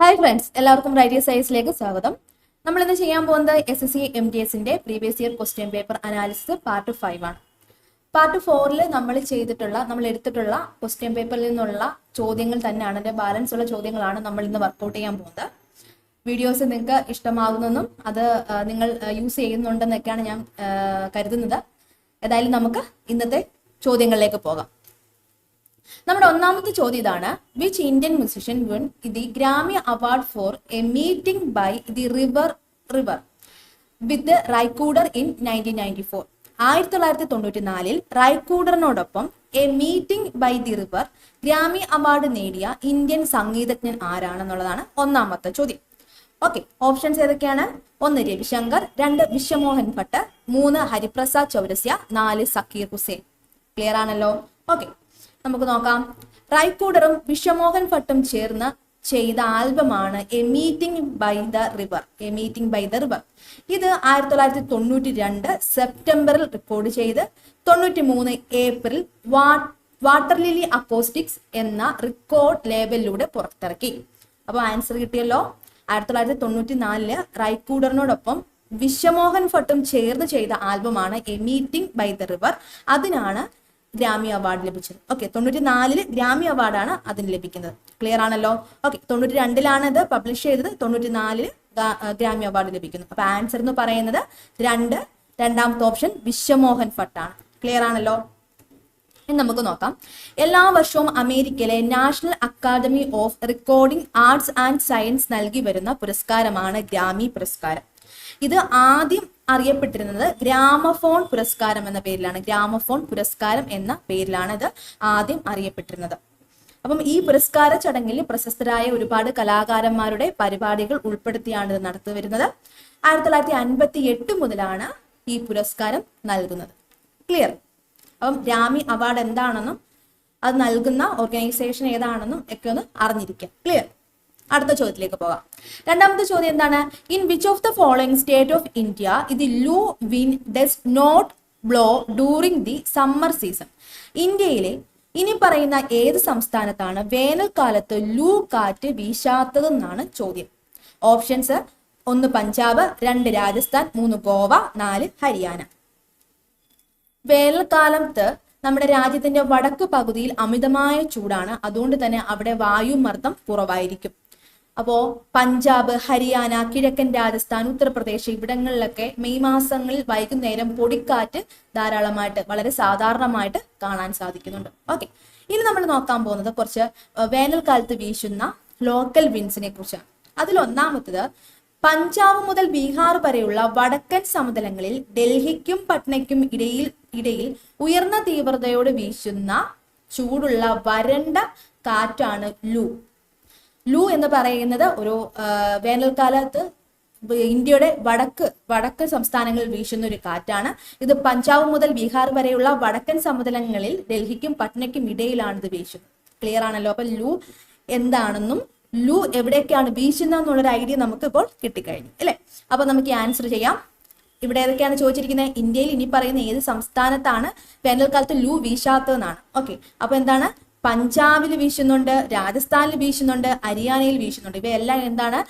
Hi friends എല്ലാവർക്കും റൈഡിയ സയൻസിലേക്ക് സ്വാഗതം. നമ്മൾ ഇന്ന് ചെയ്യാൻ പോകുന്നത് S S C M T എസിന്റെ previous year question paper analysis part five ആണ്. പാർട്ട് ഫോറിൽ നമ്മൾ ചെയ്തിട്ടുള്ള നമ്മൾ എടുത്തിട്ടുള്ള ക്വസ്റ്റ്യൻ പേപ്പറിൽ നിന്നുള്ള ചോദ്യങ്ങൾ തന്നെയാണ് അതിന്റെ ബാലൻസ് ഉള്ള ചോദ്യങ്ങളാണ് നമ്മൾ ഇന്ന് വർക്കൗട്ട് ചെയ്യാൻ പോകുന്നത്. വീഡിയോസ് നിങ്ങൾക്ക് ഇഷ്ടമാകുന്നെന്നും അത് നിങ്ങൾ യൂസ് ചെയ്യുന്നുണ്ടെന്നൊക്കെയാണ് ഞാൻ കരുതുന്നത്. ഏതായാലും നമുക്ക് ഇന്നത്തെ ചോദ്യങ്ങളിലേക്ക് പോകാം. നമ്മുടെ ഒന്നാമത്തെ ചോദ്യം ഇതാണ് which Indian musician won the Grammy award for a meeting by the river river with Ry Cooder in nineteen ninety four ആയിരത്തി തൊള്ളായിരത്തി തൊണ്ണൂറ്റി നാലിൽ റൈക്കൂഡറിനോടൊപ്പം a meeting by the river Grammy award നേടിയ ഇന്ത്യൻ സംഗീതജ്ഞൻ ആരാണെന്നുള്ളതാണ് ഒന്നാമത്തെ ചോദ്യം. ഓക്കെ ഓപ്ഷൻസ് ഏതൊക്കെയാണ്? ഒന്ന് രവിശങ്കർ രണ്ട് വിശ്വമോഹൻ ഭട്ട് മൂന്ന് ഹരിപ്രസാദ് ചൗരസ്യ നാല് സക്കീർ ഹുസൈൻ. ക്ലിയർ ആണല്ലോ? ഓക്കെ നമുക്ക് നോക്കാം. റൈക്കൂഡറും വിശ്വമോഹൻ ഭട്ടും ചേർന്ന് ചെയ്ത ആൽബമാണ് a meeting by the river a meeting by the river ഇത് ആയിരത്തി തൊള്ളായിരത്തി തൊണ്ണൂറ്റി രണ്ട് സെപ്റ്റംബറിൽ റെക്കോർഡ് ചെയ്ത് തൊണ്ണൂറ്റി മൂന്ന് ഏപ്രിൽ വാട്ടർ ലിലി അക്കോസ്റ്റിക്സ് എന്ന റെക്കോർഡ് ലേബലിലൂടെ പുറത്തിറക്കി. അപ്പോൾ ആൻസർ കിട്ടിയല്ലോ. ആയിരത്തി തൊള്ളായിരത്തി തൊണ്ണൂറ്റി നാലിൽ റൈക്കൂഡറിനോടൊപ്പം വിശ്വമോഹൻ ഭട്ടും ചേർന്ന് ചെയ്ത ആൽബമാണ് a meeting by the river അതിനാണ് ഗ്രാമി അവാർഡ് ലഭിച്ചത്. ഓക്കെ തൊണ്ണൂറ്റി നാലിൽ ഗ്രാമി അവാർഡാണ് അതിന് ലഭിക്കുന്നത്. ക്ലിയർ ആണല്ലോ? ഓക്കെ തൊണ്ണൂറ്റി രണ്ടിലാണ് ഇത് പബ്ലിഷ് ചെയ്തത് തൊണ്ണൂറ്റി നാലിൽ ഗ്രാമി അവാർഡ് ലഭിക്കുന്നു. അപ്പൊ ആൻസർ എന്ന് പറയുന്നത് രണ്ട് രണ്ടാമത്തെ ഓപ്ഷൻ വിശ്വമോഹൻ ഭട്ടാണ്. ക്ലിയർ ആണല്ലോ? ഇനി നമുക്ക് നോക്കാം. എല്ലാ വർഷവും അമേരിക്കയിലെ national academy of recording arts and science നൽകി വരുന്ന പുരസ്കാരമാണ് ഗ്രാമി പുരസ്കാരം. ഇത് ആദ്യം അറിയപ്പെട്ടിരുന്നത് ഗ്രാമഫോൺ പുരസ്കാരം എന്ന പേരിലാണ്. ഗ്രാമഫോൺ പുരസ്കാരം എന്ന പേരിലാണ് ഇത് ആദ്യം അറിയപ്പെട്ടിരുന്നത്. അപ്പം ഈ പുരസ്കാര ചടങ്ങിൽ പ്രശസ്തരായ ഒരുപാട് കലാകാരന്മാരുടെ പരിപാടികൾ ഉൾപ്പെടുത്തിയാണ് ഇത് നടത്തി വരുന്നത് ആയിരത്തി തൊള്ളായിരത്തി അൻപത്തി എട്ട് മുതലാണ് ഈ പുരസ്കാരം നൽകുന്നത്. ക്ലിയർ അപ്പം ഗ്രാമി അവാർഡ് എന്താണെന്നും അത് നൽകുന്ന ഓർഗനൈസേഷൻ ഏതാണെന്നും ഒക്കെ ഒന്ന് അറിഞ്ഞിരിക്കുക ക്ലിയർ അടുത്ത ചോദ്യത്തിലേക്ക് പോകാം. രണ്ടാമത്തെ ചോദ്യം എന്താണ്? In which of the following state of India ഇത് loo wind does not blow during the summer season ഇന്ത്യയിലെ ഇനി പറയുന്ന ഏത് സംസ്ഥാനത്താണ് വേനൽക്കാലത്ത് ലൂ കാറ്റ് വീശാത്തതെന്നാണ് ചോദ്യം. ഓപ്ഷൻസ് ഒന്ന് പഞ്ചാബ് രണ്ട് രാജസ്ഥാൻ മൂന്ന് ഗോവ നാല് ഹരിയാന. വേനൽക്കാലത്ത് നമ്മുടെ രാജ്യത്തിന്റെ വടക്ക് പകുതിയിൽ അമിതമായ ചൂടാണ്. അതുകൊണ്ട് തന്നെ അവിടെ വായുമർദ്ദം കുറവായിരിക്കും. അപ്പോ പഞ്ചാബ് ഹരിയാന കിഴക്കൻ രാജസ്ഥാൻ ഉത്തർപ്രദേശ് ഇവിടങ്ങളിലൊക്കെ മെയ് മാസങ്ങളിൽ വൈകുന്നേരം പൊടിക്കാറ്റ് ധാരാളമായിട്ട് വളരെ സാധാരണമായിട്ട് കാണാൻ സാധിക്കുന്നുണ്ട്. ഓക്കെ ഇനി നമ്മൾ നോക്കാൻ പോകുന്നത് കുറച്ച് വേനൽക്കാലത്ത് വീശുന്ന ലോക്കൽ വിൻസിനെ കുറിച്ചാണ്. അതിലൊന്നാമത്തത് പഞ്ചാബ് മുതൽ ബീഹാർ വരെയുള്ള വടക്കൻ സമതലങ്ങളിൽ ഡൽഹിക്കും പട്നയ്ക്കും ഇടയിൽ ഇടയിൽ ഉയർന്ന തീവ്രതയോട് വീശുന്ന ചൂടുള്ള വരണ്ട കാറ്റാണ് ലൂ. ലൂ എന്ന് പറയുന്നത് ഒരു വേനൽക്കാലത്ത് ഇന്ത്യയുടെ വടക്ക് വടക്ക് സംസ്ഥാനങ്ങളിൽ വീശുന്ന ഒരു കാറ്റാണ്. ഇത് പഞ്ചാബ് മുതൽ ബീഹാർ വരെയുള്ള വടക്കൻ സമതലങ്ങളിൽ ഡൽഹിക്കും പട്നയ്ക്കും ഇടയിലാണ് ഇത് വീശുന്നത്. ക്ലിയർ ആണല്ലോ? അപ്പൊ ലൂ എന്താണെന്നും ലൂ എവിടെയൊക്കെയാണ് വീശുന്നത് എന്നുള്ളൊരു ഐഡിയ നമുക്ക് ഇപ്പോൾ കിട്ടിക്കഴിഞ്ഞു അല്ലേ? അപ്പൊ നമുക്ക് ആൻസർ ചെയ്യാം. ഇവിടെ ഏതൊക്കെയാണ് ചോദിച്ചിരിക്കുന്നത്? ഇന്ത്യയിൽ ഇനി പറയുന്ന ഏത് സംസ്ഥാനത്താണ് വേനൽക്കാലത്ത് ലൂ വീശാത്തതെന്നാണ്. ഓക്കെ. അപ്പൊ എന്താണ്? പഞ്ചാബിൽ വീശുന്നുണ്ട് രാജസ്ഥാനിൽ വീശുന്നുണ്ട് ഹരിയാനയിൽ വീശുന്നുണ്ട്. ഇവയെല്ലാം എന്താണ്?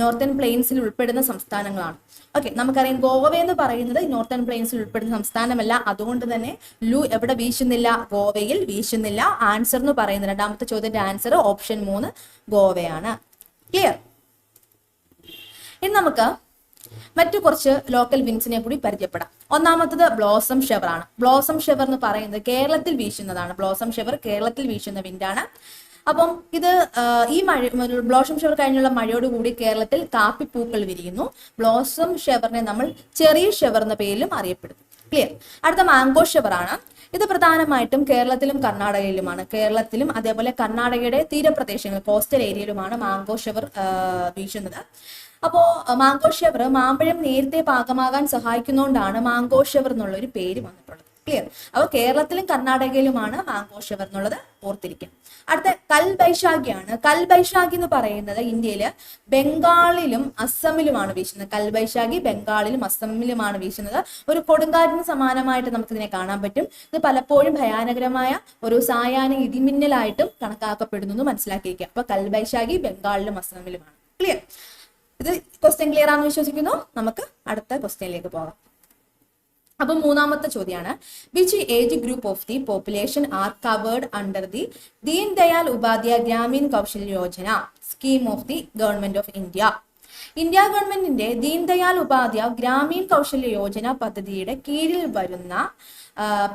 നോർത്തേൺ പ്ലെയിൻസിൽ ഉൾപ്പെടുന്ന സംസ്ഥാനങ്ങളാണ്. ഓക്കെ നമുക്കറിയാം ഗോവ എന്ന് പറയുന്നത് നോർത്തേൺ പ്ലെയിൻസിൽ ഉൾപ്പെടുന്ന സംസ്ഥാനമല്ല. അതുകൊണ്ട് തന്നെ ലു എവിടെ വീശുന്നില്ല? ഗോവയിൽ വീശുന്നില്ല. ആൻസർ എന്ന് പറയുന്നത് രണ്ടാമത്തെ ചോദ്യത്തിന്റെ ആൻസർ ഓപ്ഷൻ മൂന്ന് ഗോവയാണ്. ക്ലിയർ? ഇനി നമുക്ക് മറ്റു കുറച്ച് ലോക്കൽ വിൻസിനെ കൂടി പരിചയപ്പെടാം. ഒന്നാമത്തത് ബ്ലോസം ഷെവർ ആണ്. ബ്ലോസം ഷെവർ എന്ന് പറയുന്നത് കേരളത്തിൽ വീശുന്നതാണ്. ബ്ലോസം ഷെവർ കേരളത്തിൽ വീശുന്ന വിൻഡാണ് അപ്പം ഇത് ഈ മഴ ബ്ലോസം ഷെവർ കഴിഞ്ഞുള്ള മഴയോടുകൂടി കേരളത്തിൽ കാപ്പിപ്പൂക്കൾ വിരിയുന്നു. ബ്ലോസം ഷെവറിനെ നമ്മൾ ചെറിയ ഷെവർ എന്ന പേരിലും അറിയപ്പെടുന്നു. ക്ലിയർ അടുത്ത മാംഗോ ഷവർ ആണ് ഇത് പ്രധാനമായിട്ടും കേരളത്തിലും കർണാടകയിലുമാണ്. കേരളത്തിലും അതേപോലെ കർണാടകയുടെ തീരപ്രദേശങ്ങൾ കോസ്റ്റൽ ഏരിയയിലുമാണ് മാംഗോ ഷവർ വീശുന്നത്. അപ്പോ മാംഗോ ഷവർ മാമ്പഴം നേരത്തെ പാകമാകാൻ സഹായിക്കുന്നതുകൊണ്ടാണ് മാംഗോ ഷവർ എന്നുള്ള ഒരു പേര് വന്നിട്ടുള്ളത്. ക്ലിയർ അപ്പോൾ കേരളത്തിലും കർണാടകയിലുമാണ് മാംഗോ ഷവർ എന്നുള്ളത് ഓർത്തിരിക്കും. അടുത്ത കൽബൈശാഖിയാണ് കൽബൈശാഖി എന്ന് പറയുന്നത് ഇന്ത്യയിൽ ബംഗാളിലും അസമിലുമാണ് വീശുന്നത്. കൽബൈശാഖി ബംഗാളിലും അസമിലുമാണ് വീശുന്നത്. ഒരു കൊടുങ്കാറ്റിന് സമാനമായിട്ട് നമുക്ക് ഇതിനെ കാണാൻ പറ്റും. ഇത് പലപ്പോഴും ഭയാനകരമായ ഒരു സായാഹ്ന ഇടിമിന്നലായിട്ടും കണക്കാക്കപ്പെടുന്നു മനസ്സിലാക്കിയിരിക്കുക. അപ്പൊ കൽബൈശാഖി ബംഗാളിലും അസമിലുമാണ്. ക്ലിയർ ഇത് ക്വസ്റ്റ്യൻ ക്ലിയർ ആണെന്ന് വിശ്വസിക്കുന്നു? നമുക്ക് അടുത്ത ക്വസ്റ്റ്യനിലേക്ക് പോകാം. അപ്പൊ മൂന്നാമത്തെ ചോദ്യമാണ് which age group of the population are covered under the Deen Dayal Upadhyaya Grameen Kaushal Yojana scheme of the government of India India ഗവൺമെന്റിന്റെ ദീൻ ദയാൽ ഉപാധ്യായ ഗ്രാമീൺ കൗശല്യ യോജന പദ്ധതിയുടെ കീഴിൽ വരുന്ന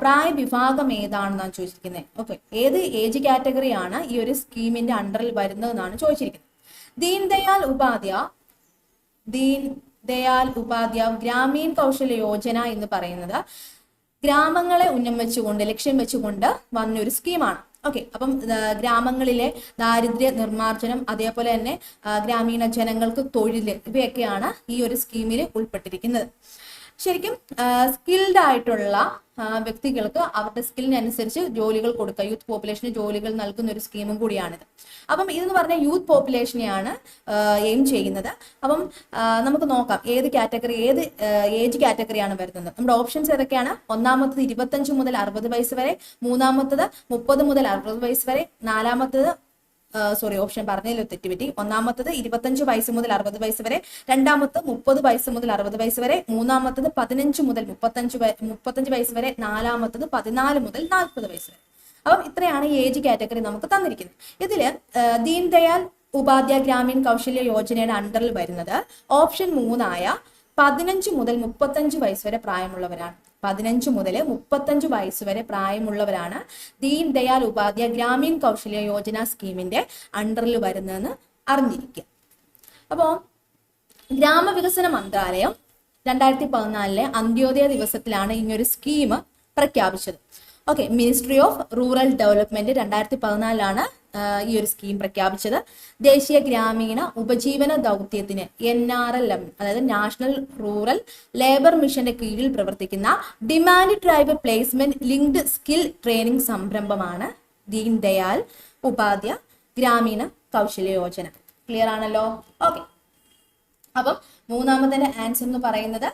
പ്രായ വിഭാഗം ഏതാണെന്നാണ് ചോദിച്ചിരിക്കുന്നത്? ഓക്കെ ഏത് ഏജ് കാറ്റഗറിയാണ് ഈ ഒരു സ്കീമിന്റെ അണ്ടറിൽ വരുന്നതെന്നാണ് ചോദിച്ചിരിക്കുന്നത്. ദീൻ ദയാൽ ഉപാധ്യായ ദീൻ ദയാൽ ഉപാധ്യായ ഗ്രാമീൺ കൗശല യോജന എന്ന് പറയുന്നത് ഗ്രാമങ്ങളെ ഉന്നം വെച്ചുകൊണ്ട് ലക്ഷ്യം വെച്ചുകൊണ്ട് വന്നൊരു സ്കീമാണ്. ഓക്കെ അപ്പം ഗ്രാമങ്ങളിലെ ദാരിദ്ര്യ നിർമ്മാർജനം അതേപോലെ തന്നെ ഗ്രാമീണ ജനങ്ങൾക്ക് തൊഴിൽ ഇവയൊക്കെയാണ് ഈ ഒരു സ്കീമിൽ ഉൾപ്പെട്ടിരിക്കുന്നത്. ശരിക്കും സ്കിൽഡ് ആയിട്ടുള്ള വ്യക്തികൾക്ക് അവരുടെ സ്കില്ലിനനുസരിച്ച് ജോലികൾ കൊടുക്കുക. യൂത്ത് പോപ്പുലേഷന് ജോലികൾ നൽകുന്ന ഒരു സ്കീമും കൂടിയാണിത്. അപ്പം ഇതെന്ന് പറഞ്ഞാൽ യൂത്ത് പോപ്പുലേഷനെയാണ് എയിം ചെയ്യുന്നത്. അപ്പം നമുക്ക് നോക്കാം ഏത് കാറ്റഗറി ഏത് ഏജ് കാറ്റഗറിയാണ് വരുന്നത്. നമ്മുടെ ഓപ്ഷൻസ് ഏതൊക്കെയാണ്? ഒന്നാമത്തത് ഇരുപത്തഞ്ച് മുതൽ അറുപത് വയസ്സ് വരെ മൂന്നാമത്തത് മുപ്പത് മുതൽ അറുപത് വയസ്സ് വരെ നാലാമത്തത് സോറി ഓപ്ഷൻ പറഞ്ഞതിൽ തെറ്റുപറ്റി. ഒന്നാമത്തത് ഇരുപത്തഞ്ച് വയസ്സ് മുതൽ അറുപത് വയസ്സ് വരെ രണ്ടാമത്തത് മുപ്പത് വയസ്സ് മുതൽ അറുപത് വയസ്സ് വരെ മൂന്നാമത്തത് പതിനഞ്ച് മുതൽ മുപ്പത്തഞ്ച് മുപ്പത്തഞ്ച് വയസ്സ് വരെ നാലാമത്തത് പതിനാല് മുതൽ നാൽപ്പത് വയസ്സ് വരെ. അപ്പം ഇത്രയാണ് ഏജ് കാറ്റഗറി നമുക്ക് തന്നിരിക്കുന്നത്. ഇതിൽ ദീൻദയാൽ ദീൻ ദയാൽ ഉപാധ്യായ ഗ്രാമീൺ കൗശല്യ യോജനയുടെ അണ്ടറിൽ വരുന്നത് ഓപ്ഷൻ മൂന്നായ പതിനഞ്ച് മുതൽ മുപ്പത്തഞ്ച് വയസ്സ് വരെ പ്രായമുള്ളവരാണ്. പതിനഞ്ച് മുതൽ മുപ്പത്തഞ്ച് വയസ്സ് വരെ പ്രായമുള്ളവരാണ് ദീൻ ദയാൽ ഉപാധ്യായ ഗ്രാമീൺ കൗശല്യ യോജന സ്കീമിന്റെ അണ്ടറിൽ വരുന്നതെന്ന് അറിഞ്ഞിരിക്കുക. അപ്പോൾ ഗ്രാമവികസന മന്ത്രാലയം രണ്ടായിരത്തി പതിനാലിലെ അന്ത്യോദയ ദിവസത്തിലാണ് ഇങ്ങനൊരു സ്കീം പ്രഖ്യാപിച്ചത്. Okay ministry of rural development രണ്ടായിരത്തി പതിനാലിലാണ് ഈ ഒരു സ്കീം പ്രഖ്യാപിച്ചത് ദേശീയ ഗ്രാമീണ ഉപജീവന ദൗത്യത്തിന് എൻ ആർ എൽ എം അതായത് നാഷണൽ റൂറൽ ലേബർ മിഷന്റെ കീഴിൽ പ്രവർത്തിക്കുന്ന demand drive placement linked skill training സംരംഭമാണ് ദീൻ ദയാൽ ഉപാധ്യ ഗ്രാമീണ കൗശല യോജന. ക്ലിയർ ആണല്ലോ? ഓക്കെ അപ്പം മൂന്നാമത്തെ ആൻസർ എന്ന് പറയുന്നത്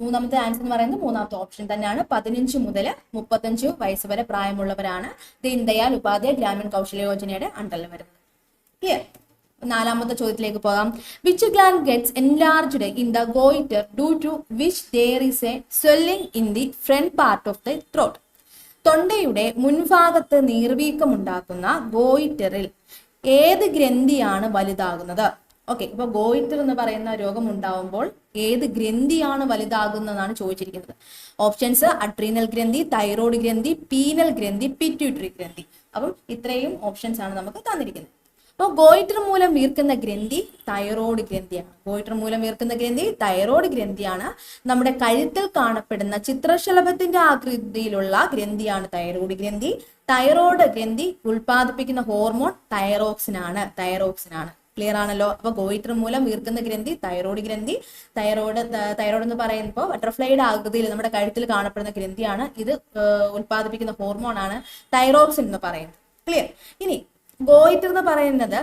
മൂന്നാമത്തെ ആൻസർ എന്ന് പറയുന്നത് മൂന്നാമത്തെ ഓപ്ഷൻ തന്നെയാണ്. പതിനഞ്ച് മുതൽ മുപ്പത്തഞ്ച് വയസ്സ് വരെ പ്രായമുള്ളവരാണ് ദീൻദയാൽ ഉപാധ്യായ ഗ്രാമീൺ കൗശല യോജനയുടെ അണ്ടറിൽ വരുന്നത് ക്ലിയർ നാലാമത്തെ ചോദ്യത്തിലേക്ക് പോകാം. Which gland gets enlarged in the goiter due to which there is a swelling in the front part of the throat തൊണ്ടയുടെ മുൻഭാഗത്ത് നീർവീക്കമുണ്ടാക്കുന്ന ഗോയിറ്ററിൽ ഏത് ഗ്രന്ഥിയാണ് വലുതാകുന്നത്? ഓക്കെ ഇപ്പൊ ഗോയിറ്റർ എന്ന് പറയുന്ന രോഗം ഉണ്ടാവുമ്പോൾ ഏത് ഗ്രന്ഥിയാണ് വലുതാകുന്നതാണ് ചോദിച്ചിരിക്കുന്നത്. ഓപ്ഷൻസ് അഡ്രീനൽ ഗ്രന്ഥി തൈറോയ്ഡ് ഗ്രന്ഥി പീനൽ ഗ്രന്ഥി പിറ്റ്യൂട്ടറി ഗ്രന്ഥി. അപ്പം ഇത്രയും ഓപ്ഷൻസ് ആണ് നമുക്ക് തന്നിരിക്കുന്നത്. അപ്പോൾ ഗോയിറ്റർ മൂലം വീർക്കുന്ന ഗ്രന്ഥി തൈറോയ്ഡ് ഗ്രന്ഥിയാണ്. ഗോയിറ്റർ മൂലം വീർക്കുന്ന ഗ്രന്ഥി തൈറോയ്ഡ് ഗ്രന്ഥിയാണ്. നമ്മുടെ കഴുത്തിൽ കാണപ്പെടുന്ന ചിത്രശലഭത്തിന്റെ ആകൃതിയിലുള്ള ഗ്രന്ഥിയാണ് തൈറോയ്ഡ് ഗ്രന്ഥി. തൈറോയ്ഡ് ഗ്രന്ഥി ഉൽപ്പാദിപ്പിക്കുന്ന ഹോർമോൺ തൈറോക്സിൻ ആണ്. ക്ലിയർ ആണല്ലോ. അപ്പൊ ഗോയിറ്റർ മൂലം വീർക്കുന്ന ഗ്രന്ഥി തൈറോയ്ഡ് ഗ്രന്ഥി. തൈറോയ്ഡ് തൈറോയ്ഡ് എന്ന് പറയുമ്പോൾ ബട്ടർഫ്ലൈയുടെ ആകൃതിയിൽ നമ്മുടെ കഴുത്തിൽ കാണപ്പെടുന്ന ഗ്രന്ഥിയാണ്. ഇത് ഉത്പാദിപ്പിക്കുന്ന ഹോർമോൺ ആണ് തൈറോക്സിൻ എന്ന് പറയുന്നത്. ക്ലിയർ ഇനി ഗോയിറ്റർ എന്ന് പറയുന്നത്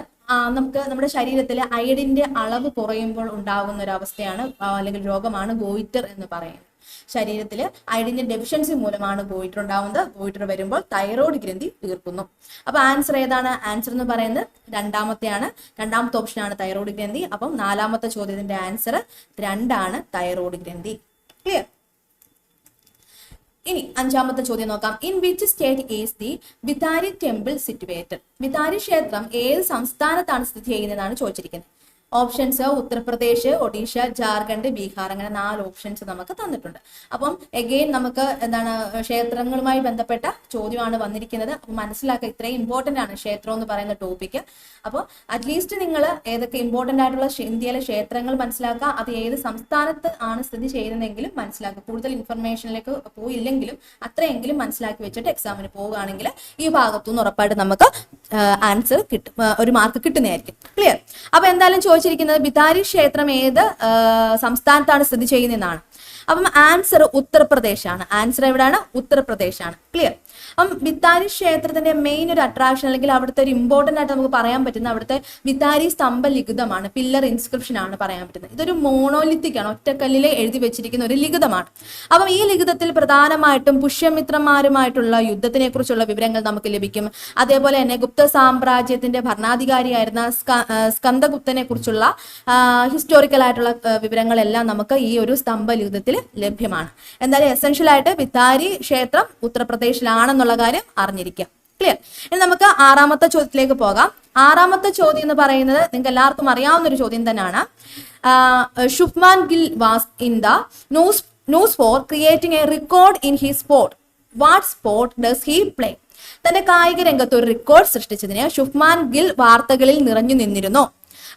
നമുക്ക് നമ്മുടെ ശരീരത്തിൽ അയഡിന്റെ അളവ് കുറയുമ്പോൾ ഉണ്ടാകുന്ന ഒരു അവസ്ഥയാണ് അല്ലെങ്കിൽ രോഗമാണ് ഗോയിറ്റർ എന്ന് പറയുന്നത്. ശരീരത്തിൽ അയഡിന്റെ ഡെഫിഷ്യൻസി മൂലമാണ് പോയിട്ടുണ്ടാവുന്നത്. ഗോയിറ്റർ വരുമ്പോൾ തൈറോയ്ഡ് ഗ്രന്ഥി തീർക്കുന്നു. അപ്പോൾ ആൻസർ ഏതാണ്? ആൻസർ എന്ന് പറയുന്നത് രണ്ടാമത്തെയാണ്. രണ്ടാമത്തെ ഓപ്ഷനാണ് തൈറോയ്ഡ് ഗ്രന്ഥി. അപ്പം നാലാമത്തെ ചോദ്യത്തിന്റെ ആൻസർ രണ്ടാണ് തൈറോയ്ഡ് ഗ്രന്ഥി. ക്ലിയർ ഇനി അഞ്ചാമത്തെ ചോദ്യം നോക്കാം. In which state is the Vitari temple situated Vitari ക്ഷേത്രം ഏത് സംസ്ഥാനത്താണ് സ്ഥിതി ചെയ്യുന്നതെന്നാണ് ചോദിച്ചിരിക്കുന്നത്. ഓപ്ഷൻസ് ഉത്തർപ്രദേശ് ഒഡീഷ ജാർഖണ്ഡ് ബീഹാർ അങ്ങനെ നാല് ഓപ്ഷൻസ് നമുക്ക് തന്നിട്ടുണ്ട്. അപ്പം എഗെയിൻ നമുക്ക് എന്താണ് ക്ഷേത്രങ്ങളുമായി ബന്ധപ്പെട്ട ചോദ്യമാണ് വന്നിരിക്കുന്നത്. അപ്പം മനസ്സിലാക്കുക ഇത്രയും ഇമ്പോർട്ടന്റ് ആണ് ക്ഷേത്രം എന്ന് പറയുന്ന ടോപ്പിക്ക് അപ്പോൾ അറ്റ്ലീസ്റ്റ് നിങ്ങൾ ഏതൊക്കെ ഇമ്പോർട്ടന്റ് ആയിട്ടുള്ള ഇന്ത്യയിലെ ക്ഷേത്രങ്ങൾ മനസ്സിലാക്കുക അത് ഏത് സംസ്ഥാനത്ത് ആണ് സ്ഥിതി ചെയ്യുന്നതെങ്കിലും മനസ്സിലാക്കുക കൂടുതൽ ഇൻഫർമേഷനിലേക്ക് പോയില്ലെങ്കിലും അത്രയെങ്കിലും മനസ്സിലാക്കി വെച്ചിട്ട് എക്സാമിന് പോവുകയാണെങ്കിൽ ഈ ഭാഗത്തുനിന്ന് ഉറപ്പായിട്ട് നമുക്ക് ആൻസർ കിട്ടും ഒരു മാർക്ക് കിട്ടുന്നതായിരിക്കും. ക്ലിയർ അപ്പോൾ എന്തായാലും ചോദിച്ചിരിക്കുന്നത് ബിതാരി ക്ഷേത്രം ഏത് സംസ്ഥാനത്താണ് സ്ഥിതി ചെയ്യുന്നതെന്നാണ്. അപ്പം ആൻസർ ഉത്തർപ്രദേശാണ്. ആൻസർ എവിടെയാണ്? ഉത്തർപ്രദേശാണ്. ക്ലിയർ അപ്പം വിത്താരി ക്ഷേത്രത്തിന്റെ മെയിൻ ഒരു അട്രാക്ഷൻ അല്ലെങ്കിൽ അവിടുത്തെ ഒരു ഇമ്പോർട്ടന്റ് ആയിട്ട് നമുക്ക് പറയാൻ പറ്റുന്ന അവിടുത്തെ വിത്താരി സ്തംഭ ലിഖിതമാണ് പില്ലർ ഇൻസ്ക്രിപ്ഷൻ ആണ് പറയാൻ പറ്റുന്നത്. ഇതൊരു മോണോലിത്തിക് ആണ് ഒറ്റക്കല്ലിൽ എഴുതി വെച്ചിരിക്കുന്ന ഒരു ലിഖിതമാണ്. അപ്പം ഈ ലിഖിതത്തിൽ പ്രധാനമായിട്ടും പുഷ്യമിത്രന്മാരുമായിട്ടുള്ള യുദ്ധത്തിനെ കുറിച്ചുള്ള വിവരങ്ങൾ നമുക്ക് ലഭിക്കും. അതേപോലെ തന്നെ ഗുപ്ത സാമ്രാജ്യത്തിന്റെ ഭരണാധികാരിയായിരുന്ന സ്ക- സ്കന്ദഗുപ്തനെ കുറിച്ചുള്ള ഹിസ്റ്റോറിക്കൽ ആയിട്ടുള്ള വിവരങ്ങളെല്ലാം നമുക്ക് ഈ ഒരു സ്തംഭ ലിഖിതത്തിൽ ലഭ്യമാണ്. എന്തായാലും എസെൻഷ്യൽ ആയിട്ട് വിത്താരി ക്ഷേത്രം ഉത്തർപ്രദേശിലാണെന്നുള്ള കാര്യം അറിഞ്ഞിരിക്കാം ക്ലിയർ ഇനി നമുക്ക് ആറാമത്തെ ചോദ്യത്തിലേക്ക് പോകാം. ആറാമത്തെ ചോദ്യം എന്ന് പറയുന്നത് നിങ്ങൾക്ക് എല്ലാവർക്കും അറിയാവുന്ന ഒരു ചോദ്യം തന്നെയാണ്. Shubman Gill was in the news news for creating a record in he sport what sport does he play തന്റെ കായിക രംഗത്ത് ഒരു റെക്കോർഡ് സൃഷ്ടിച്ചതിന് ഷുഫ്മാൻ ഗിൽ വാർത്തകളിൽ നിറഞ്ഞു നിന്നിരുന്നു.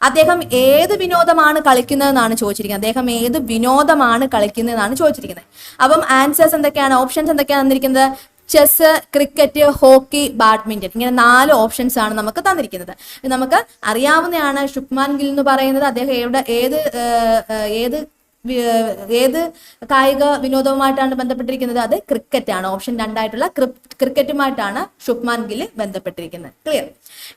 അദ്ദേഹം ഏത് വിനോദമാണ് കളിക്കുന്നതെന്നാണ് ചോദിച്ചിരിക്കുന്നത്. അദ്ദേഹം ഏത് വിനോദമാണ് കളിക്കുന്നതെന്നാണ് ചോദിച്ചിരിക്കുന്നത്. അപ്പം ആൻസേഴ്സ് എന്തൊക്കെയാണ്? ഓപ്ഷൻസ് എന്തൊക്കെയാണ് തന്നിരിക്കുന്നത്? ചെസ് ക്രിക്കറ്റ് ഹോക്കി ബാഡ്മിന്റൺ ഇങ്ങനെ നാല് ഓപ്ഷൻസ് ആണ് നമുക്ക് തന്നിരിക്കുന്നത്. നമുക്ക് അറിയാവുന്നതാണ് ഷുക്മാൻ ഗിൽ എന്ന് പറയുന്നത്. അദ്ദേഹം എവിടെ ഏത് ഏത് ഏത് കായിക വിനോദവുമായിട്ടാണ് ബന്ധപ്പെട്ടിരിക്കുന്നത്? അത് ക്രിക്കറ്റ് ആണ്. ഓപ്ഷൻ രണ്ടായിട്ടുള്ള ക്രിക്കറ്റുമായിട്ടാണ് ഷുക്മാൻ ഗിൽ ബന്ധപ്പെട്ടിരിക്കുന്നത്. ക്ലിയർ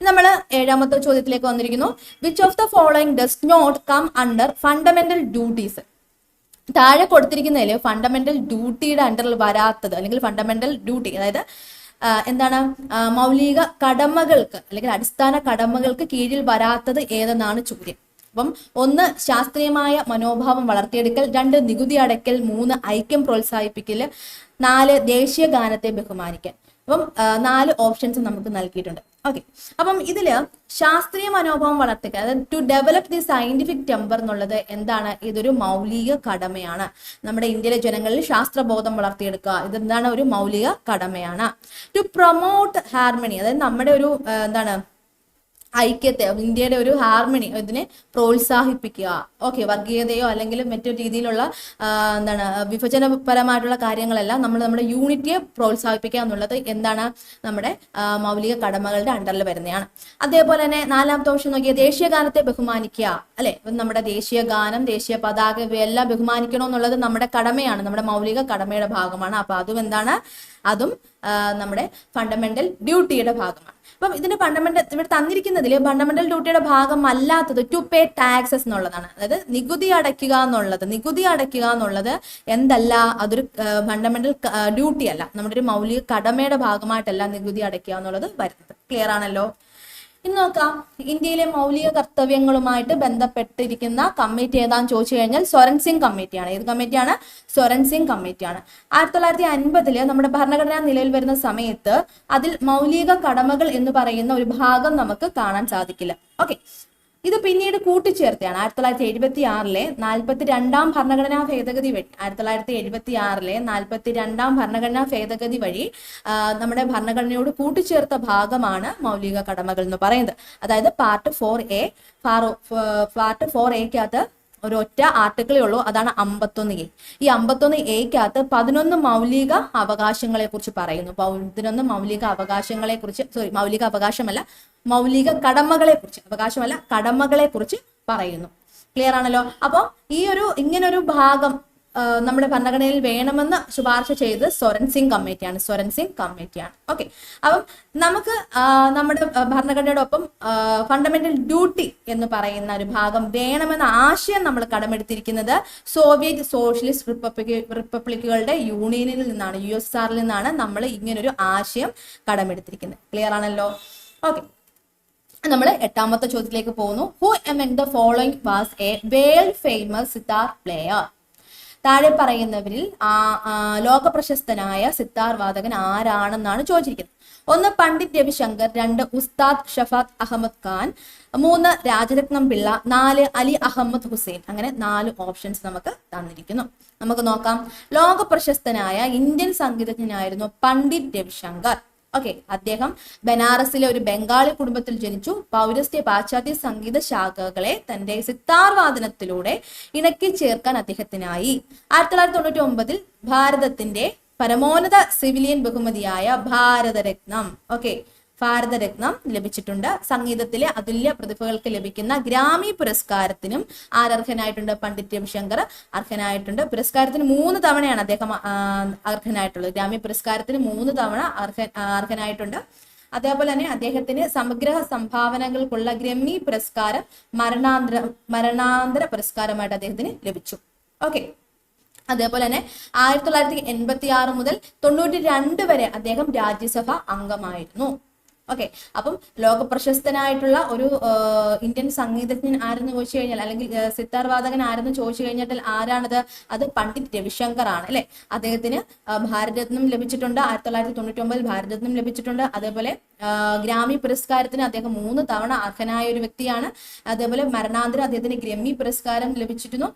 നമ്മൾ ഏഴാമത്തെ ചോദ്യത്തിലേക്ക് വന്നിരിക്കുന്നു. Which of the following does not come under fundamental duties താഴെ കൊടുത്തിരിക്കുന്നതിൽ ഫണ്ടമെന്റൽ ഡ്യൂട്ടിയുടെ അണ്ടറിൽ വരാത്തത് അല്ലെങ്കിൽ ഫണ്ടമെന്റൽ ഡ്യൂട്ടി അതായത് എന്താണ് മൗലിക കടമകൾക്ക് അല്ലെങ്കിൽ അടിസ്ഥാന കടമകൾക്ക് കീഴിൽ വരാത്തത് ഏതെന്നാണ് ചോദ്യം. അപ്പം ഒന്ന് ശാസ്ത്രീയമായ മനോഭാവം വളർത്തിയെടുക്കൽ രണ്ട് നികുതി അടയ്ക്കൽ മൂന്ന് ഐക്യം പ്രോത്സാഹിപ്പിക്കൽ നാല് ദേശീയ ഗാനത്തെ ബഹുമാനിക്കൽ അപ്പം നാല് ഓപ്ഷൻസ് നമുക്ക് നൽകിയിട്ടുണ്ട്. ഓക്കെ അപ്പം ഇതിൽ ശാസ്ത്രീയ മനോഭാവം വളർത്തുക അതായത് to develop the scientific temper എന്നുള്ളത് എന്താണ്? ഇതൊരു മൗലിക കടമയാണ്. നമ്മുടെ ഇന്ത്യയിലെ ജനങ്ങളിൽ ശാസ്ത്രബോധം വളർത്തിയെടുക്കുക ഇതെന്താണ് ഒരു മൗലിക കടമയാണ്. ടു പ്രൊമോട്ട് ഹാർമണി അതായത് നമ്മുടെ ഒരു എന്താണ് ഐക്യത്തെ ഇന്ത്യയുടെ ഒരു ഹാർമണി ഇതിനെ പ്രോത്സാഹിപ്പിക്കുക. ഓക്കെ വർഗീയതയോ അല്ലെങ്കിൽ മറ്റൊരു രീതിയിലുള്ള എന്താണ് വിഭജനപരമായിട്ടുള്ള കാര്യങ്ങളെല്ലാം നമ്മൾ നമ്മുടെ യൂണിറ്റിയെ പ്രോത്സാഹിപ്പിക്കുക എന്നുള്ളത് എന്താണ് നമ്മുടെ മൗലിക കടമകളുടെ അണ്ടറിൽ വരുന്നതാണ്. അതേപോലെ തന്നെ നാലാമത്തെ ഓപ്ഷൻ നോക്കിയ ദേശീയ ഗാനത്തെ ബഹുമാനിക്കുക അല്ലെ? നമ്മുടെ ദേശീയ ഗാനം ദേശീയ പതാക ഇവയെല്ലാം ബഹുമാനിക്കണം എന്നുള്ളത് നമ്മുടെ കടമയാണ് നമ്മുടെ മൗലിക കടമയുടെ ഭാഗമാണ്. അപ്പൊ അതും എന്താണ് അതും നമ്മുടെ ഫണ്ടമെന്റൽ ഡ്യൂട്ടിയുടെ ഭാഗമാണ്. അപ്പം ഇതിന്റെ ഫണ്ടമെന്റൽ ഇവിടെ തന്നിരിക്കുന്നതിൽ ഫണ്ടമെന്റൽ ഡ്യൂട്ടിയുടെ ഭാഗം അല്ലാത്തത് ടു പേ ടാക്സസ് എന്നുള്ളതാണ്. അതായത് നികുതി അടയ്ക്കുക എന്നുള്ളത് നികുതി അടയ്ക്കുക എന്നുള്ളത് എന്തല്ല അതൊരു ഫണ്ടമെന്റൽ ഡ്യൂട്ടി അല്ല. നമ്മുടെ ഒരു മൗലിക കടമയുടെ ഭാഗമായിട്ടല്ല നികുതി അടയ്ക്കുക എന്നുള്ളത് വരുന്നത്. ക്ലിയർ ആണല്ലോ? ഇനി നോക്കാം. ഇന്ത്യയിലെ മൗലിക കർത്തവ്യങ്ങളുമായിട്ട് ബന്ധപ്പെട്ടിരിക്കുന്ന കമ്മിറ്റി ഏതാന്ന് ചോദിച്ചു കഴിഞ്ഞാൽ സ്വരൻസിംഗ് കമ്മിറ്റിയാണ്. ഏത് കമ്മിറ്റിയാണ്? സ്വരൻസിംഗ് കമ്മിറ്റിയാണ്. ആയിരത്തി തൊള്ളായിരത്തി അൻപതിൽ നമ്മുടെ ഭരണഘടന നിലവിൽ വരുന്ന സമയത്ത് അതിൽ മൗലിക കടമകൾ എന്ന് പറയുന്ന ഒരു ഭാഗം നമുക്ക് കാണാൻ സാധിക്കില്ല. ഓക്കെ. ഇത് പിന്നീട് കൂട്ടിച്ചേർത്താണ് ആയിരത്തി തൊള്ളായിരത്തി എഴുപത്തി ആറിലെ നാൽപ്പത്തി രണ്ടാം ഭരണഘടനാ ഭേദഗതി വഴി ആയിരത്തി തൊള്ളായിരത്തി എഴുപത്തി ആറിലെ നാൽപ്പത്തി രണ്ടാം ഭരണഘടനാ ഭേദഗതി വഴി നമ്മുടെ ഭരണഘടനയോട് കൂട്ടിച്ചേർത്ത ഭാഗമാണ് മൗലിക കടമകൾ എന്ന് പറയുന്നത്. അതായത് part four A part four എക്കകത്ത് ഒരു ഒറ്റ ആർട്ടിക്കിളേ ഉള്ളൂ. അതാണ് അമ്പത്തൊന്ന് എ. ഈ അമ്പത്തൊന്ന് എക്കകത്ത് പതിനൊന്ന് മൗലിക അവകാശങ്ങളെ കുറിച്ച് പറയുന്നു പതിനൊന്ന് മൗലിക അവകാശങ്ങളെ കുറിച്ച് സോറി മൗലിക അവകാശമല്ല മൗലിക കടമകളെ കുറിച്ച് അവകാശമല്ല കടമകളെ കുറിച്ച് പറയുന്നു. ക്ലിയർ ആണല്ലോ? അപ്പോൾ ഈ ഒരു ഇങ്ങനൊരു ഭാഗം നമ്മുടെ ഭരണഘടനയിൽ വേണമെന്ന് ശുപാർശ ചെയ്ത് സ്വരൻ സിംഗ് കമ്മിറ്റിയാണ് സ്വരൻ സിംഗ് കമ്മിറ്റിയാണ്. ഓക്കെ അപ്പം നമുക്ക് നമ്മുടെ ഭരണഘടനയുടെ ഒപ്പം ഫണ്ടമെന്റൽ ഡ്യൂട്ടി എന്ന് പറയുന്ന ഒരു ഭാഗം വേണമെന്ന ആശയം നമ്മൾ കടമെടുത്തിരിക്കുന്നത് സോവിയറ്റ് സോഷ്യലിസ്റ്റ് റിപ്പബ്ലിക് റിപ്പബ്ലിക്കുകളുടെ യൂണിയനിൽ നിന്നാണ് യു എസ് ആറിൽ നിന്നാണ് നമ്മൾ ഇങ്ങനൊരു ആശയം കടമെടുത്തിരിക്കുന്നത്. ക്ലിയർ ആണല്ലോ? ഓക്കെ നമ്മൾ എട്ടാമത്തെ ചോദ്യത്തിലേക്ക് പോകുന്നു. Who among the following was a world famous sitar player താഴെ പറയുന്നവരിൽ ആ ലോക പ്രശസ്തനായ സിത്താർ വാദകൻ ആരാണെന്നാണ് ചോദിച്ചിരിക്കുന്നത്. ഒന്ന് പണ്ഡിറ്റ് രവിശങ്കർ രണ്ട് ഉസ്താദ് ഷഫാത്ത് അഹമ്മദ് ഖാൻ മൂന്ന് രാജരത്നം പിള്ള നാല് അലി അഹമ്മദ് ഹുസൈൻ. അങ്ങനെ നാല് ഓപ്ഷൻസ് നമുക്ക് തന്നിരിക്കുന്നു. നമുക്ക് നോക്കാം. ലോക പ്രശസ്തനായ ഇന്ത്യൻ സംഗീതജ്ഞനായിരുന്നു പണ്ഡിറ്റ് രവിശങ്കർ. ഓക്കെ അദ്ദേഹം ബനാറസിലെ ഒരു ബംഗാളി കുടുംബത്തിൽ ജനിച്ചു. പൗരസ്ത്യ പാശ്ചാത്യ സംഗീത ശാഖകളെ തന്റെ സിത്താർ വാദനത്തിലൂടെ ഇണക്കി ചേർക്കാൻ അദ്ദേഹത്തിനായി. ആയിരത്തി തൊള്ളായിരത്തി തൊണ്ണൂറ്റി ഒമ്പതിൽ ഭാരതത്തിന്റെ പരമോന്നത സിവിലിയൻ ബഹുമതിയായ ഭാരതരത്നം. ഓക്കെ ഭാരതരത്നം ലഭിച്ചിട്ടുണ്ട്. സംഗീതത്തിലെ അതുല്യ പ്രതിഭകൾക്ക് ലഭിക്കുന്ന ഗ്രാമി പുരസ്കാരത്തിനും ആരർഹനായിട്ടുണ്ട് പണ്ഡിറ്റ് രവിശങ്കർ അർഹനായിട്ടുണ്ട്. പുരസ്കാരത്തിന് മൂന്ന് തവണയാണ് അദ്ദേഹം അർഹനായിട്ടുള്ളത്. ഗ്രാമി പുരസ്കാരത്തിന് മൂന്ന് തവണ അർഹ അർഹനായിട്ടുണ്ട്. അതേപോലെ തന്നെ അദ്ദേഹത്തിന് സമഗ്ര സംഭാവനകൾക്കുള്ള ഗ്രമ്മി പുരസ്കാരം മരണാന്തര മരണാന്തര പുരസ്കാരമായിട്ട് അദ്ദേഹത്തിന് ലഭിച്ചു. ഓക്കെ. അതേപോലെ തന്നെ ആയിരത്തി തൊള്ളായിരത്തി എൺപത്തി ആറ് മുതൽ തൊണ്ണൂറ്റി രണ്ട് വരെ അദ്ദേഹം രാജ്യസഭ അംഗമായിരുന്നു. ഓക്കെ അപ്പം ലോക പ്രശസ്തനായിട്ടുള്ള ഒരു ഇന്ത്യൻ സംഗീതജ്ഞൻ ആരെന്ന് ചോദിച്ചു കഴിഞ്ഞാൽ അല്ലെങ്കിൽ സിത്താർ വാദകൻ ആരെന്ന് ചോദിച്ചു കഴിഞ്ഞാൽ ആരാണത്? അത് പണ്ഡിറ്റ് രവിശങ്കർ ആണ് അല്ലെ? അദ്ദേഹത്തിന് ഭാരതരത്നം ലഭിച്ചിട്ടുണ്ട് ആയിരത്തി തൊള്ളായിരത്തി തൊണ്ണൂറ്റി ഒമ്പതിൽ ഭാരതരത്നം ലഭിച്ചിട്ടുണ്ട്. അതേപോലെ ഗ്രാമി പുരസ്കാരത്തിന് അദ്ദേഹം മൂന്ന് തവണ അർഹനായ ഒരു വ്യക്തിയാണ്. അതേപോലെ മരണാന്തരം അദ്ദേഹത്തിന് ഗ്രമ്മി പുരസ്കാരം ലഭിച്ചിരുന്നു.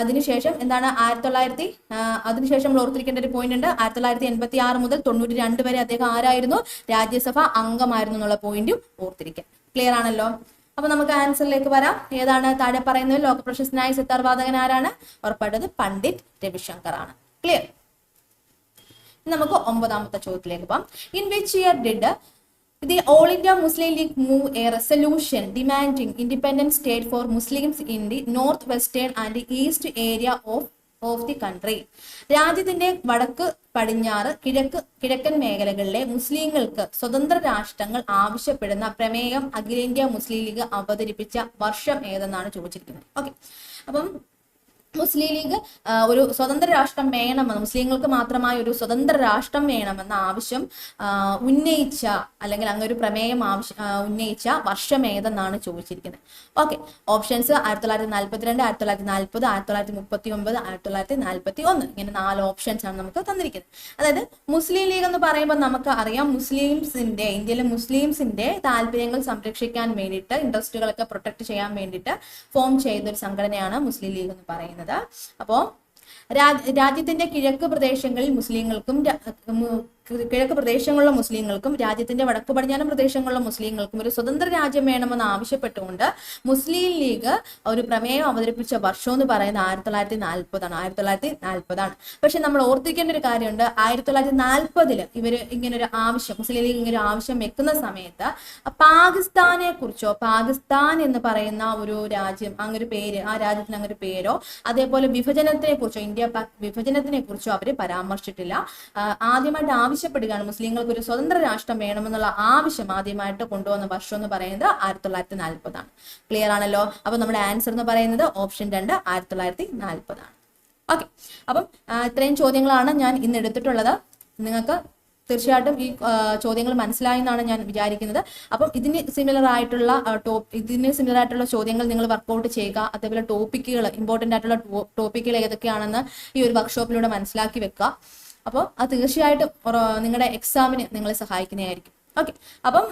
അതിനുശേഷം എന്താണ് ആയിരത്തി തൊള്ളായിരത്തി അതിനുശേഷം നമ്മൾ ഓർത്തിരിക്കേണ്ട ഒരു പോയിന്റ് ഉണ്ട്. ആയിരത്തി തൊള്ളായിരത്തി എൺപത്തി ആറ് മുതൽ തൊണ്ണൂറ്റി രണ്ട് വരെ അദ്ദേഹം ആരായിരുന്നു? രാജ്യസഭ അംഗമായിരുന്നു എന്നുള്ള പോയിന്റും ഓർത്തിരിക്കുക ക്ലിയർ ആണല്ലോ? അപ്പൊ നമുക്ക് ആൻസറിലേക്ക് വരാം. ഏതാണ് താഴെ പറയുന്നത്? ലോക പ്രശസ്തനായ സിത്താർ വാദകൻ ആരാണ്? ഉറപ്പായിട്ടത് പണ്ഡിറ്റ് രവിശങ്കർ ആണ്. ക്ലിയർ നമുക്ക് ഒമ്പതാമത്തെ ചോദ്യത്തിലേക്ക് പോകാം. In which year did the All India Muslim League move a resolution demanding independent state for Muslims in the north western and east area of of the country രാജ്യത്തിന്റെ വടക്ക് പടിഞ്ഞാറ് കിഴക്ക് കിഴക്കൻ മേഖലകളിലെ മുസ്ലിങ്ങൾക്ക് സ്വതന്ത്ര രാഷ്ട്രങ്ങൾ ആവശ്യപ്പെടുന്ന പ്രമേയം അഖിലേന്ത്യാ മുസ്ലിം ലീഗ് അവതരിപ്പിച്ച വർഷം ഏതെന്നാണ് ചോദിച്ചിരിക്കുന്നത്. ഓക്കെ അപ്പം മുസ്ലിം ലീഗ് ഒരു സ്വതന്ത്ര രാഷ്ട്രം വേണമെന്ന് മുസ്ലിങ്ങൾക്ക് മാത്രമായ ഒരു സ്വതന്ത്ര രാഷ്ട്രം വേണമെന്ന ആവശ്യം ഉന്നയിച്ച അല്ലെങ്കിൽ അങ്ങനെ ഒരു പ്രമേയം ആവശ്യം ഉന്നയിച്ച വർഷം ഏതെന്നാണ് ചോദിച്ചിരിക്കുന്നത്. ഓക്കെ. ഓപ്ഷൻസ് ആയിരത്തി തൊള്ളായിരത്തി നാൽപ്പത്തിരണ്ട് ആയിരത്തി തൊള്ളായിരത്തി നാൽപ്പത് ആയിരത്തി തൊള്ളായിരത്തി മുപ്പത്തി ഒമ്പത് ആയിരത്തി തൊള്ളായിരത്തി നാൽപ്പത്തി ഒന്ന് ഇങ്ങനെ നാല് ഓപ്ഷൻസ് ആണ് നമുക്ക് തന്നിരിക്കുന്നത്. അതായത് മുസ്ലിം ലീഗ് എന്ന് പറയുമ്പോൾ നമുക്ക് അറിയാം മുസ്ലിംസിന്റെ ഇന്ത്യയിലെ മുസ്ലിംസിന്റെ താല്പര്യങ്ങൾ സംരക്ഷിക്കാൻ വേണ്ടിയിട്ട് ഇൻട്രസ്റ്റുകളൊക്കെ പ്രൊട്ടക്ട് ചെയ്യാൻ വേണ്ടിയിട്ട് ഫോം ചെയ്ത ഒരു സംഘടനയാണ് മുസ്ലിം ലീഗ് എന്ന് പറയുന്നത്. അപ്പോ രാ- രാജ്യത്തിന്റെ കിഴക്ക് പ്രദേശങ്ങളിൽ മുസ്ലിങ്ങൾക്കും കിഴക്ക് പ്രദേശങ്ങളിലെ മുസ്ലിങ്ങൾക്കും രാജ്യത്തിന്റെ വടക്ക് പടിഞ്ഞാറൻ പ്രദേശങ്ങളിലെ മുസ്ലിങ്ങൾക്കും ഒരു സ്വതന്ത്ര രാജ്യം വേണമെന്ന് ആവശ്യപ്പെട്ടുകൊണ്ട് മുസ്ലിം ലീഗ് ഒരു പ്രമേയം അവതരിപ്പിച്ച വർഷം എന്ന് പറയുന്നത് ആയിരത്തി തൊള്ളായിരത്തി നാൽപ്പതാണ്. ആയിരത്തി തൊള്ളായിരത്തി നാൽപ്പതാണ്. പക്ഷെ നമ്മൾ ഓർത്തിരിക്കേണ്ട ഒരു കാര്യമുണ്ട്. ആയിരത്തി തൊള്ളായിരത്തി നാൽപ്പതിൽ ഇവർ ഇങ്ങനെ ഒരു ആവശ്യം മുസ്ലിം ലീഗ് ഇങ്ങനെ ഒരു ആവശ്യം വെക്കുന്ന സമയത്ത് പാകിസ്ഥാനെ കുറിച്ചോ പാകിസ്ഥാൻ എന്ന് പറയുന്ന ഒരു രാജ്യം അങ്ങൊരു പേര് ആ രാജ്യത്തിന് അങ്ങൊരു പേരോ അതേപോലെ വിഭജനത്തിനെ കുറിച്ചോ ഇന്ത്യ വിഭജനത്തിനെ കുറിച്ചോ അവർ പരാമർശിച്ചിട്ടില്ല. ആദ്യമായിട്ട് ആദ്യമായിട്ട് ആവശ്യപ്പെടുകയാണ്. മുസ്ലിങ്ങൾക്ക് ഒരു സ്വതന്ത്ര രാഷ്ട്രം വേണമെന്നുള്ള ആവശ്യം ആദ്യമായിട്ട് കൊണ്ടുവന്ന വർഷം എന്ന് പറയുന്നത് ആയിരത്തി തൊള്ളായിരത്തി നാൽപ്പതാണ് ക്ലിയർ ആണല്ലോ? അപ്പൊ നമ്മുടെ ആൻസർ എന്ന് പറയുന്നത് ഓപ്ഷൻ രണ്ട് ആയിരത്തി തൊള്ളായിരത്തി നാൽപ്പതാണ് ഓക്കെ അപ്പം ഇത്രയും ചോദ്യങ്ങളാണ് ഞാൻ ഇന്ന് എടുത്തിട്ടുള്ളത്. നിങ്ങൾക്ക് തീർച്ചയായിട്ടും ഈ ചോദ്യങ്ങൾ മനസ്സിലായി എന്നാണ് ഞാൻ വിചാരിക്കുന്നത്. അപ്പം ഇതിന് സിമിലർ ആയിട്ടുള്ള ടോപ്പ് ഇതിന് സിമിലർ ആയിട്ടുള്ള ചോദ്യങ്ങൾ നിങ്ങൾ വർക്കൗട്ട് ചെയ്യുക. അതേപോലെ ടോപ്പിക്കുകൾ ഇമ്പോർട്ടന്റ് ആയിട്ടുള്ള ടോപ്പിക്കുകൾ ഏതൊക്കെയാണെന്ന് ഈ ഒരു വർക്ക്ഷോപ്പിലൂടെ മനസ്സിലാക്കി വെക്കുക. അപ്പോൾ അത് തീർച്ചയായിട്ടും നിങ്ങളുടെ എക്സാമിന് നിങ്ങളെ സഹായിക്കുന്നതായിരിക്കും. ഓക്കെ അപ്പം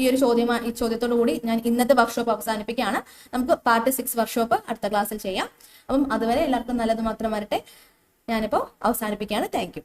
ഈ ഒരു ചോദ്യം ഈ ചോദ്യത്തോടു കൂടി ഞാൻ ഇന്നത്തെ വർക്ക്ഷോപ്പ് അവസാനിപ്പിക്കുകയാണ്. നമുക്ക് പാർട്ട് സിക്സ് വർക്ക്ഷോപ്പ് അടുത്ത ക്ലാസ്സിൽ ചെയ്യാം. അപ്പം അതുവരെ എല്ലാവർക്കും നല്ലത് മാത്രം വരട്ടെ. ഞാനിപ്പോൾ അവസാനിപ്പിക്കുകയാണ്. താങ്ക്